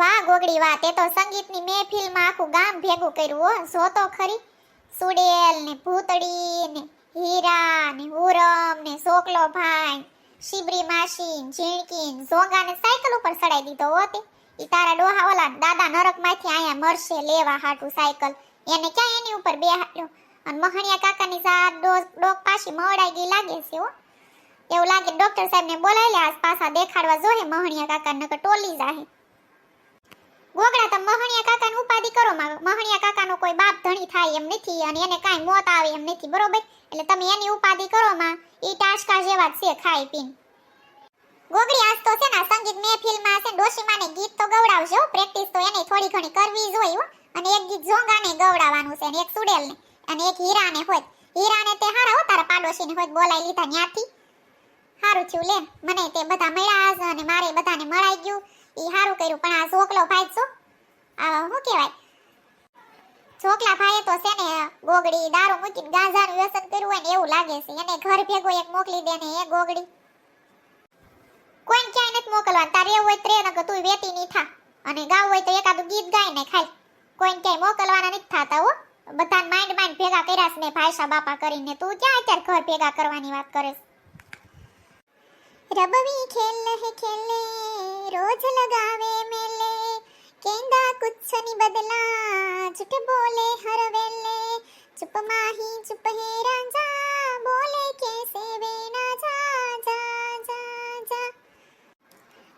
વાહ ગોગડી, વાહ, તે તો સંગીતની મહેફિલમાં આખું ગામ ભેગું કર્યું હો. જો તો ખરી. સુડેલ ને ભૂતડી ને હીરા ને ઉરમ ને સોકલો ભાઈ, શિબરી માસી ઝીણકી ઝોંગા ને સાયકલ ઉપર ચડાઈ દીધો હો તે. ઈ તારા ડોહા ઓલા દાદા નરકમાંથી આયા મરશે લેવા હાટું સાયકલ. એને ક્યાં એની ઉપર બેહાડ્યો. અને મહણિયા કાકાની સાત ડોક પાછી મવડાઈ ગઈ લાગે છે હો. એવું લાગે ડોક્ટર સાહેબને બોલાવી લે, આજ પાછા દેખાડવા જોઈએ મહણિયા કાકા, નકર ટોલી જાહે ગોગડા તમે મહણિયા કાકાની ઉપાધિ કરો માં મહણિયા કાકાનો કોઈ બાપ ધણી થાય એમ નથી અને એને કાંઈ મોત આવે એમ નથી, બરોબર? એટલે તમે એની ઉપાધિ કરો માં એ ટાસકા જેવા છે ખાઈ પીને. ગોગડી, આજ તો છે ને સંગીત મહેફિલમાં છે ડોશીમાને ગીત તો ગવડાવજો, પ્રેક્ટિસ તો એને થોડી ઘણી કરવી જ અને એક ગીત ઝોંગાને ગવડાવવાનું છે અને એક સુડેલને, અને એક હીરાને હોય. હીરાને તે હારા હો, તારા પાડોશીને હોય બોલાઈ લીધા ન્યાથી સારું થયું લે, મને તે બધા મળ્યા અને મારે બધાને મળાઈ ગયું. એ સારું કર્યું, પણ આ ઝોકલો ભાઈ શું શું કહેવાય? છોકલા ભાઈએ તો છે ને ગોગડી દારૂ મૂકીને ગાંજાનું વ્યસન કર્યું હોય ને એવું લાગે છે. એને ઘર ભેગો એક મોકલી દે ને એ ગોગડી કોઈને ક્યાંય નથી મોકલવાનું. તારે એવું હોય ત્રે નકર તું વેતી નહીં થા. અને ગાવ હોય તો એકાદું ગીત ગાય ને ખાય. કોઈને ક્યાંય મોકલવાના નથી થતા હો. બધાને માઇન્ડ માઇન્ડ ભેગા કર્યા છે ને ભાઈસા બાપા કરીને. તું ક્યાં અત્યારે ઘર ભેગા કરવાની વાત કરે રબવી ખેલ હે ખેલે, રોજ લગાવે મેલે. કેંદા કુચ્છની બદલા ચુટ બોલે હર વેલે ચુપ માહી ચુપ હે રાજા બોલે કેસે બેના જા જા જા જા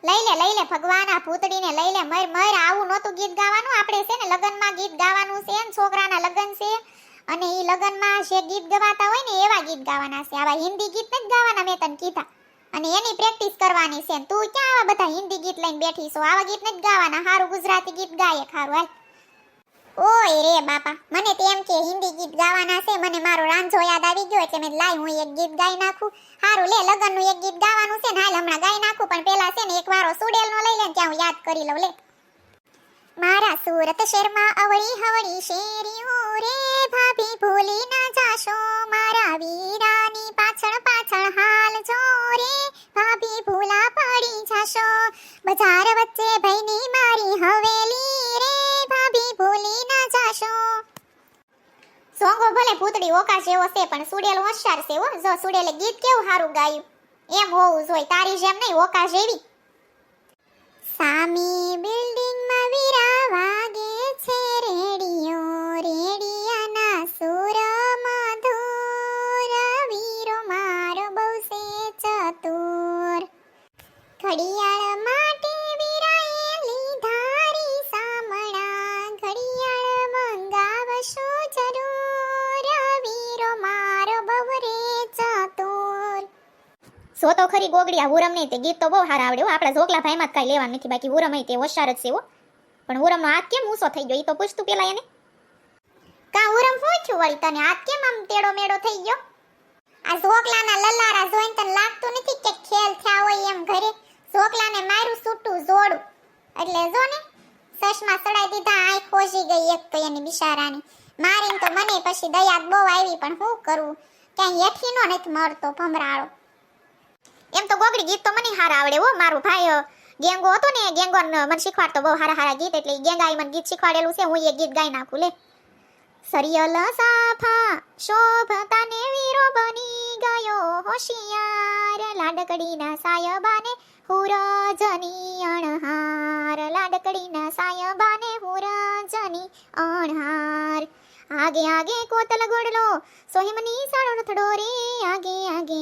લઈ લે લઈ લે ભગવાન ભૂતડીને લઈ લે, મર મર, આવું નહોતું ગીત ગાવાનું. આપણે છે ને લગનમાં ગીત ગાવાનું છે ને, છોકરાના લગન છે. અને એ લગનમાં જે ગીત ગવાતા હોય ને, એવા ગીત ગાવાના છે. આવા હિન્દી ગીત જ ગાવાના મેં તને કીધા. અને એની પ્રેક્ટિસ કરવાની છે તું ક્યાં આવા બધા હિન્દી ગીત લઈને બેઠી છો? આવા ગીત નથી ગાવાના. સારું ગુજરાતી ગીત ગાય ખારું હાલ. ઓય રે બાપા, મને તો એમ કે હિન્દી ગીત ગાવાના છે, મને મારો રાંઝો યાદ આવી ગયો એટલે મેં લાઈ હું એક ગીત ગાઈ નાખું. હારું લે, લગનનું એક ગીત ગાવાનું છે ને, હાલ હમણાં ગાઈ નાખું, પણ પેલા છે ને એક વારો સુડેલનો લઈ લે ત્યાં હું યાદ કરી લઉં, લે. મારા સુરત શહેરમાં અવળી હવળી શેરીઓ સોંગો ભલે ભૂતડી ઓકા જેવો છે, પણ સુડેલ હોશિયાર છે હો. જો સુડેલે ગીત કેવું સારું ગાયું? એમ હોવું જોઈએ, તારી જેમ નહીં ઓકા જેવી. સામી બિલ્ડિંગમાં વીરા સો તો ખરી ગોગડી આ હુરમ નહીં તે ગીત તો બહુ સારા આવડે હો. આપણા ઝોકલા ભાઈમાં જ કાંઈ લેવાનું નથી બાકી ઉરમ તે હોશિયાર જ છે હો. પણ ઉરમનો હાથ કેમ ઊંચો થઈ ગયો? એ તો પૂછતું પેલા એને. કા ઉરમ પૂછ્યું વળી તને? હાથ કેમ આમ તેડો મેડો થઈ ગયો? આ ઝોકલાના લલારા જોઈને તને લાગતું નથી કે ખેલ થયા હોય એમ ઘરે? ઝોકલાને માર્યું સૂટું જોડું. એટલે જો ને સસમાં સડાઈ દીધા, આંખ ખોજી ગઈ એક તો એની બિચારાની. મારીને તો મને પછી દયા બહુ આવી, પણ શું કરવું ક્યાંય હેઠીનો નથી મળતો ભમરાળો. એમ તો ગોગડી ગીત તો મને હાર આવડે હો, મારું ભાઈ ગેંગો હતો ને ગેંગો ન મને શીખવાડતો બહુ હારા હારા ગીત, એટલે ગેંગાઈ મને ગીત શીખવાડેલું છે, હું એ ગીત ગાઈ નાખું, લે. સરિયલ સાફા શોભતાને વીરો બની ગયો હોશિયાર, લાડકડીના સાયબાને હુરજની અણહાર, લાડકડીના સાયબાને હુરજની અણહાર. સોહિમની સાળો રથડો રે આગે આગે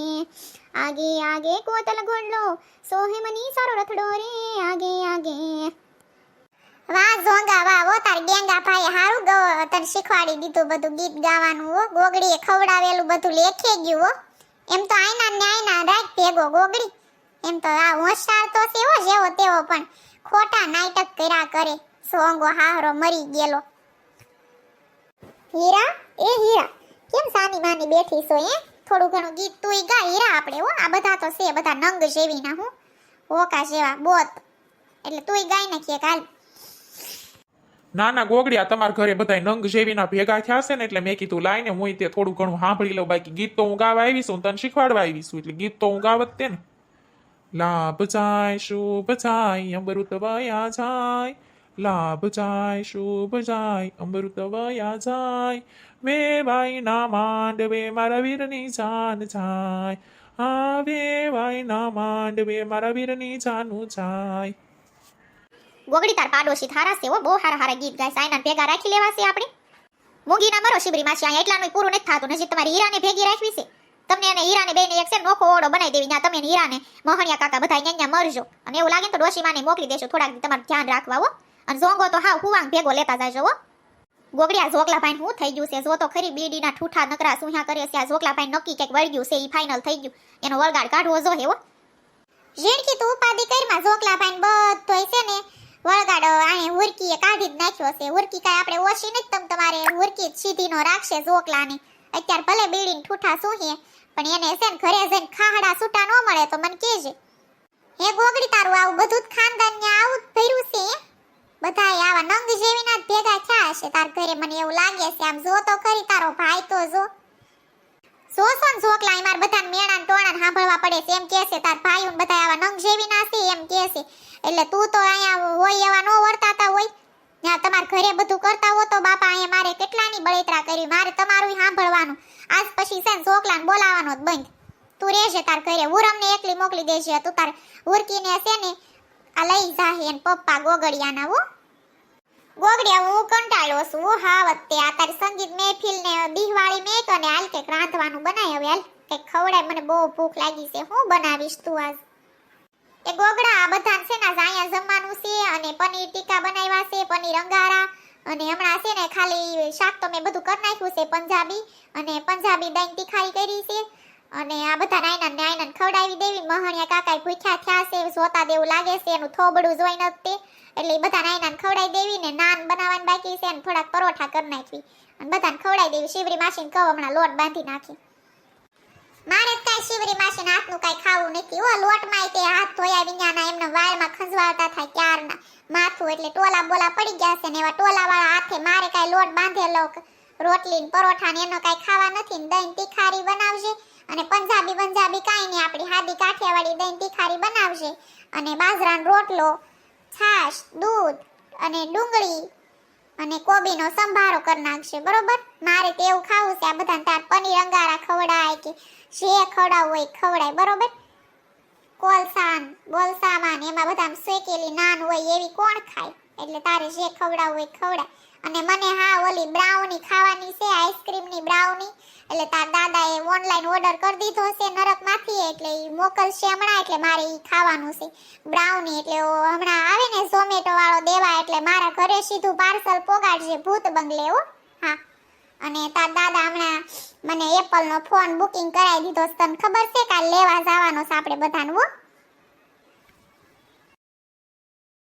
આગે આગે કોતલ ગોડલો સોહિમની સારો રથડો રે આગે આગે વાહ ઝોંગા વાહ વો તાર ગેંગા ભાઈ હારું તને શીખવાડી દીધું બધું ગીત ગાવાનું હો ગોગડીએ ખવડાવેલું બધું લેખે ગયું, હો. એમ તો આઈના ન્યાયના રાખ ભેગો ગોગડી. એમ તો આ હોશિયાર તો સેવો જેવો તેવો પણ ખોટા નાટક કર્યા કરે. સોંગો હારો મરી ગયેલો. હીરા? એ હીરા. કેમ સાની માની બેઠી છો એ થોડું ઘણું ગીત તુંય ગા હીરા આપણે, હો? આ બધા તો છે, બધા નંગ જેવી ના, હું? હોકા જેવા, બોત. એટલે તુંય ગાઈ નાખીએ કાલ. ના ના ગોગડિયા તમારા ઘરે બધા નંગ જેવીના ભેગા થયા છે ને, એટલે મેં કીધું, લાઈને હું તે થોડું ઘણું સાંભળી લઉં, બાકી ગીત તો હું ગાવા આવીશ હું તને શીખવાડવા આવીશું એટલે ગીત તો હું ગાવત તે ને. લાભ જાય, શુભ જાય, અમૃત વયા જાય લાભ જાય, શુભ જાય અમૃત વયા જાય. વે ભાઈ ના માંડવે મારા વીરની જાન જાય. હા વે ભાઈ ના માંડવે મારા વીરની જાનું જાય. ગોગડી તાર પાડોશી થારા સેવો બહુ હારા હારા ગીત ગાય સાયના ભેગા રાખી લેવા છે આપણે. મૂંગી ના મરો શિબરી માસી, અહીંયા એટલાનું પૂરું નથી થતું, નજીક તમારી હીરાને ભેગી રાખવી છે. તમને અને હીરાને બેને એક છે નોખો ઓળો બનાવી દેવી, ત્યાં તમે હીરાને મહણિયા કાકા બધા અહીંયા મરજો. અને એવું લાગે તો ડોશીમાને મોકલી દેશો થોડાક તમારું ધ્યાન રાખવા હો. અને ઝોંગો તો હાવ હુવાંગ ભેગો લેતા જાય જવો ગોગડિયા ઝોકલા ભાઈ હું થઈ ગયું છે? જો તો ખરી બીડીના ઠૂઠા નકરા સુહ્યા કરે છે? આ ઝોકલા ભાઈ નક્કી ક્યાંક વળગ્યું છે? એ ફાઇનલ થઈ ગયું. એનો વળગાડ કાઢવો જો હેવો ઝીણકી તું ઉપાધિ કરીમાં ઝોકલા ભાઈ બધોય છે ને, વળગાડો અહીં હુરકીએ કાઢી જ નાખ્યો છે. હુરકી કાંઈ આપણે ઓછી નથી તમ તમારે હુરકી સીધી નો રાખશે ઝોકલાની. અત્યાર ભલે બીડીને ઠૂઠા સુહીએ પણ એને છે ને ઘરે જઈને ખાહડા છૂટા ન મળે તો મને કહેજે. હે ગોગડી તારું આવું બધું જ ખાનદાનને આવું જ ભર્યું છે? હે? બધાય આવા નંગ જેવીના ભેગા થયા હશે. તાર ઘરે મને એવું લાગે છે, આમ જો તો ખરી તારો ભાઈ તો જો. ને ઝોકલા માર બધાને મેણા ને ટોણા સાંભળવા પડે છે. એમ કહે છે, તાર ભાઈ ને બધા આવા નંગ જેવી ના છે, એમ કહે છે. એટલે તું તો અહીંયા હોય એવા નો વર્તાતા હોય. ત્યાં તમાર ઘરે બધું કરતા હો તો બાપા, અહીંયા મારે કેટલાની બળેતરા કરી મારે તમારું સાંભળવાનું. આજ પછી છે ને ઝોકલાને બોલાવવાનો જ બંધ. તું રહેશે તાર ઘરે. ઉરમને એકલી મોકલી દેજે. તું તાર ઉરકીને છે ને લઈ જાહે એને પપ્પા ગોગડિયાના, હો. ગોગડિયા, હું કંટાળો છું, હા. વત્તે આ તારી સંગીત મહેફિલ ને દિવાળી તો ને હાલ કંઈક રાંધવાનું બનાય હાલ કંઈક ખવડાય, મને બહુ ભૂખ લાગી છે. હું બનાવીશ તું આજ? એ ગોગડા આ બધા છે ને અહીંયા જમવાનું છે અને પનીર ટીકા બનાવ્યા છે, પનીર અંગારા અને હમણાં છે ને ખાલી શાક તો મેં બધું કરી નાખ્યું છે, પંજાબી અને પંજાબી દહીં તીખારી કરી છે. અને આ બધા નાયના નાયના ખવડાવી દેવી. મહણિયા કાકાએ ભૂખ્યા થયા છે જોતા દેવું લાગે છે, એનું થોબડું જોઈ નથી એટલે એ બધા નાયના ખવડાવી દેવી ને નાન બનાવવાની બાકી છે અને થોડાક પરોઠા કરી નાખવી. અને બધાને ખવડાવી દેવી. શિવરી માસીને કહો, હમણાં લોટ બાંધી નાખી. મારે કાંઈ શિવરી માસીને હાથનું કાંઈ ખાવું નથી. ઓ લોટમાં તે હાથ ધોયા વિનાના એમના વાળમાં ખંજવાળતા થાય ક્યારના માથું એટલે ટોલા બોલા પડી ગયા છે ને એવા ટોલાવાળા હાથે મારે કાંઈ લોટ બાંધેલો રોટલી પરોઠા ને એનો કાંઈ ખાવા નથી ને દહીં તીખારી બનાવશે અને પંજાબી પંજાબી કાંઈ નહીં, આપણી હાદી કાઠિયાવાડી દહીં તીખારી બનાવશે અને બાજરાનો રોટલો, છાશ, દૂધ અને ડુંગળી અને કોબીનો સંભારો કરી નાખશે બરોબર? મારે તો એવું ખાવું છે, આ બધા તાર પનીર અંગારા ખવડાય કે જે ખવડાવવું હોય ખવડાય, બરોબર? કોલસાન, બોલસામાન, એમાં બધા શેકેલી નાન હોય એવી કોણ ખાય? એટલે તારે જે ખવડાવવું એ ખવડાય. અને મને હા, ઓલી બ્રાઉની ખાવાની છે, આઈસ્ક્રીમની બ્રાઉની. એટલે તાર દાદાએ ઓનલાઈન ઓર્ડર કરી દીધો છે નરકમાંથી, એટલે એ મોકલશે હમણાં, એટલે મારે એ ખાવાનું છે. બ્રાઉની એટલે હમણાં આવે ને ઝોમેટો વાળો દેવા, એટલે મારા ઘરે સીધું પાર્સલ પોગાડશે ભૂત બંગલે હો. હા. અને તાર દાદા હમણાં મને એપલનો ફોન બુકિંગ કરાવી દીધો છે, તને ખબર છે કાલ લેવા જવાનો છે આપણે બધાને, હો?